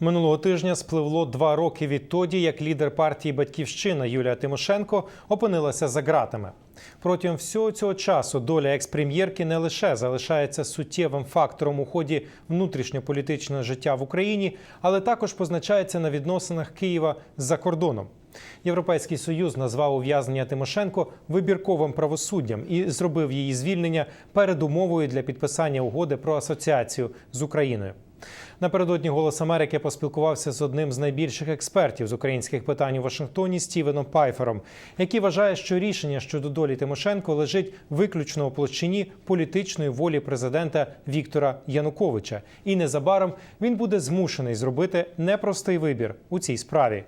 Минулого тижня спливло два роки відтоді, як лідер партії Батьківщина Юлія Тимошенко опинилася за ґратами. Протягом всього цього часу доля екс-прем'єрки не лише залишається суттєвим фактором у ході внутрішньополітичного життя в Україні, але також позначається на відносинах Києва з-за кордоном. Європейський союз назвав ув'язнення Тимошенко вибірковим правосуддям і зробив її звільнення передумовою для підписання угоди про асоціацію з Україною. Напередодні голос Америки поспілкувався з одним з найбільших експертів з українських питань у Вашингтоні Стівеном Пайфером, який вважає, що рішення щодо долі Тимошенко лежить виключно у площині політичної волі президента Віктора Януковича, і незабаром він буде змушений зробити непростий вибір у цій справі.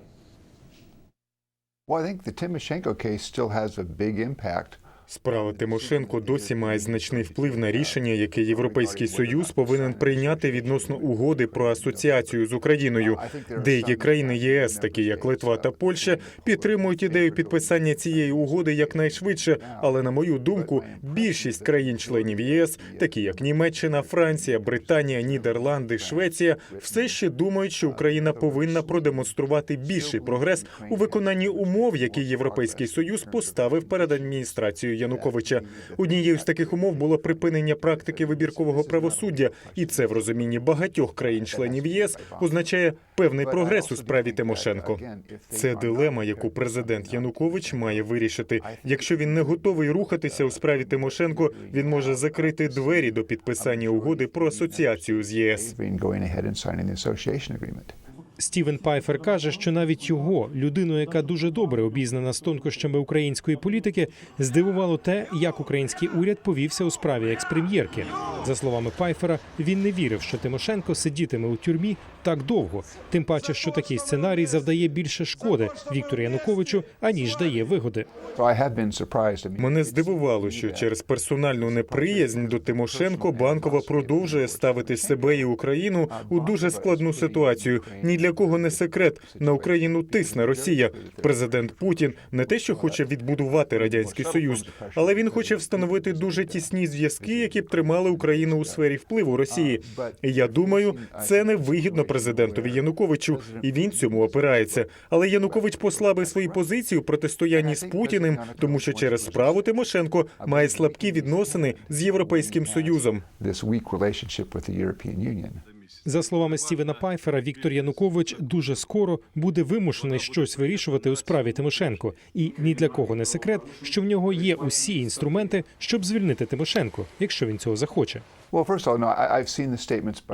Well, I think the Timoshenko case still has a big impact. Справа Тимошенко досі має значний вплив на рішення, яке Європейський союз повинен прийняти відносно угоди про асоціацію з Україною. Деякі країни ЄС, такі як Литва та Польща, підтримують ідею підписання цієї угоди якнайшвидше. Але на мою думку, більшість країн-членів ЄС, такі як Німеччина, Франція, Британія, Нідерланди, Швеція, все ще думають, що Україна повинна продемонструвати більший прогрес у виконанні умов, які Європейський союз поставив перед адміністрацією Януковича. Однією з таких умов було припинення практики вибіркового правосуддя, і це в розумінні багатьох країн-членів ЄС означає певний прогрес у справі Тимошенко. Це дилема, яку президент Янукович має вирішити. Якщо він не готовий рухатися у справі Тимошенко, він може закрити двері до підписання угоди про асоціацію з ЄС. Стівен Пайфер каже, що навіть його, людину, яка дуже добре обізнана з тонкощами української політики, здивувало те, як український уряд повівся у справі експрем'єрки. За словами Пайфера, він не вірив, що Тимошенко сидітиме у тюрмі так довго. Тим паче, що такий сценарій завдає більше шкоди Віктору Януковичу, аніж дає вигоди. So I have been surprised. I mean, Мене здивувало, що через персональну неприязнь до Тимошенко банкова продовжує ставити себе і Україну у дуже складну ситуацію. Ні для кого не секрет. На Україну тисне Росія. Президент Путін не те, що хоче відбудувати радянський союз, але він хоче встановити дуже тісні зв'язки, які б тримали Україну у сфері впливу Росії. І я думаю, це не вигідно президентові Януковичу, і він цьому опирається. Але Янукович послабив свої позиції у протистоянні з Путіним, тому що через справу Тимошенко має слабкі відносини з Європейським Союзом. За словами Стівена Пайфера, Віктор Янукович дуже скоро буде вимушений щось вирішувати у справі Тимошенко, і ні для кого не секрет, що в нього є усі інструменти, щоб звільнити Тимошенко, якщо він цього захоче.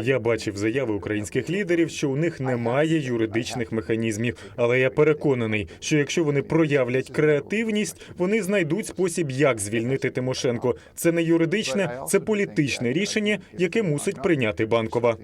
Я бачив заяви українських лідерів, що у них немає юридичних механізмів. Але я переконаний, що якщо вони проявлять креативність, вони знайдуть спосіб, як звільнити Тимошенко. Це не юридичне, це політичне рішення, яке мусить прийняти банкова.